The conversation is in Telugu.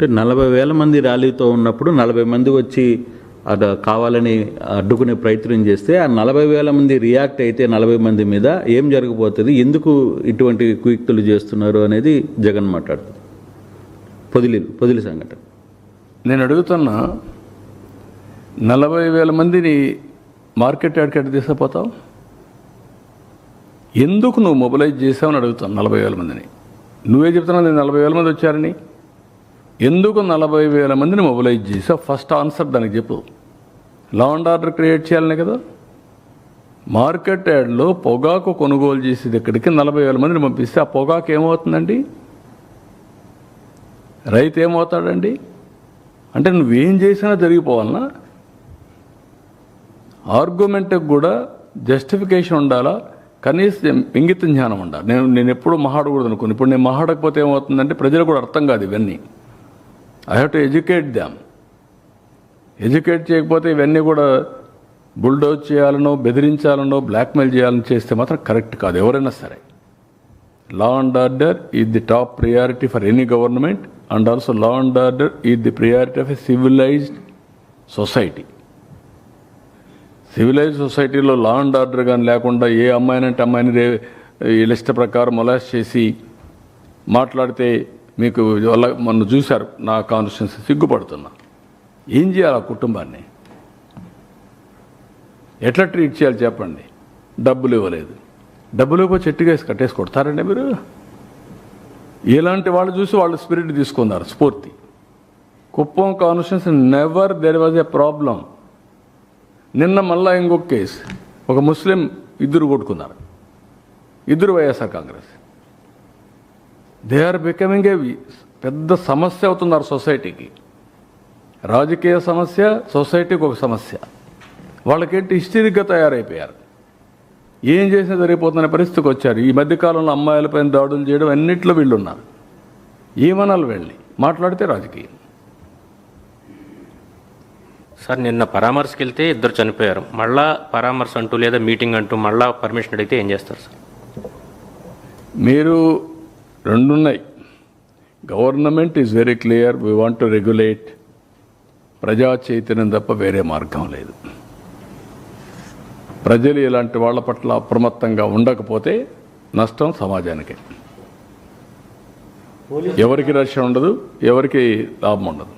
అంటే నలభై వేల మంది ర్యాలీతో ఉన్నప్పుడు నలభై మంది వచ్చి అటు కావాలని అడ్డుకునే ప్రయత్నం చేస్తే ఆ నలభై వేల మంది రియాక్ట్ అయితే నలభై మంది మీద ఏం జరగబోతుంది ఎందుకు ఇటువంటి కుయుక్తులు చేస్తున్నారు అనేది జగన్ మాట్లాడుతుంది. పొదిలి పొదిలి సంఘటన. నేను అడుగుతున్నా నలభై వేల మందిని మార్కెట్ యాడ్కెట్ తీసుకుపోతావు? ఎందుకు నువ్వు మొబిలైజ్ చేసావని అడుగుతాను నలభై వేల మందిని? నువ్వే చెప్తున్నావు నేను నలభై వేల మంది వచ్చారని. ఎందుకు నలభై వేల మందిని మొబిలైజ్ చేసా ఫస్ట్ ఆన్సర్ దానికి చెప్పు. లా అండ్ ఆర్డర్ క్రియేట్ చేయాలనే కదా? మార్కెట్ యార్డ్లో పొగాకు కొనుగోలు చేసేది ఇక్కడికి నలభై వేల మందిని పంపిస్తే ఆ పొగాకు ఏమవుతుందండి? రైతు ఏమవుతాడండి? అంటే నువ్వేం చేసినా జరిగిపోవాలనా? ఆర్గ్యుమెంట్కి కూడా జస్టిఫికేషన్ ఉండాలా? కనీసం ఇంగిత జ్ఞానం ఉండాలి. నేను నేను ఎప్పుడు మహాడకూడదు అనుకున్నాను ఇప్పుడు నేను మహాడకపోతే ఏమవుతుందంటే ప్రజలు కూడా అర్థం కాదు ఇవన్నీ. I have to educate them educate చేయకపోతే ఇవన్నీ కూడా బుల్డోజ్ చేయాలనో బెదిరించాలనో బ్లాక్మెయిల్ చేయాలని చేస్తే మాత్రం కరెక్ట్ కాదు. ఎవరైనా సరే. Law and order is the top priority for any government and also law and order is the priority of a civilized society civilize సొసైటీలో లా అండ్ ఆర్డర్ కానీ లేకుండా ఏ అమ్మాయినంటే అమ్మాయిని రే వీళ్ళ ఇష్ట ప్రకారం మొలాస్ చేసి మాట్లాడితే మీకు వల్ల మొన్న చూశారు నా కాన్స్టిట్యున్సీ సిగ్గుపడుతున్నా. ఏం చేయాలి ఆ కుటుంబాన్ని? ఎట్లా ట్రీట్ చేయాలి చెప్పండి. డబ్బులు ఇవ్వలేదు. డబ్బులు ఇవ్వ చెట్టుగా వేసి కట్టేసి కొడతారండి మీరు? ఇలాంటి వాళ్ళు చూసి వాళ్ళు స్పిరిట్ తీసుకున్నారు స్ఫూర్తి. Kuppam constituency never there was a problem నిన్న మళ్ళా ఇంకొక కేసు ఒక ముస్లిం ఇద్దరు కొట్టుకున్నారు. ఇద్దరు YSR Congress. They are becoming a పెద్ద సమస్య అవుతున్నారు సొసైటీకి రాజకీయ సమస్య సొసైటీకి ఒక సమస్య. వాళ్ళకేంటి హిస్టరిక్గా తయారైపోయారు. ఏం చేసినా జరిగిపోతున్న పరిస్థితికి వచ్చారు. ఈ మధ్యకాలంలో అమ్మాయిలపైన దాడులు చేయడం అన్నిట్లో వీళ్ళు ఉన్నారు ఏమనాలి వెళ్ళి మాట్లాడితే రాజకీయం. సార్ నిన్న పరామర్శకి వెళ్తే ఇద్దరు చనిపోయారు. మళ్ళా పరామర్శ అంటూ లేదా మీటింగ్ అంటూ మళ్ళా పర్మిషన్ అడిగితే ఏం చేస్తారు సార్? మీరు రెండున్నాయి. Government is very clear we want to regulate ప్రజా చైతన్యం తప్ప వేరే మార్గం లేదు. ప్రజలు ఇలాంటి వాళ్ళ పట్ల అప్రమత్తంగా ఉండకపోతే నష్టం సమాజానికి. ఎవరికి రక్షణ ఉండదు ఎవరికి లాభం ఉండదు.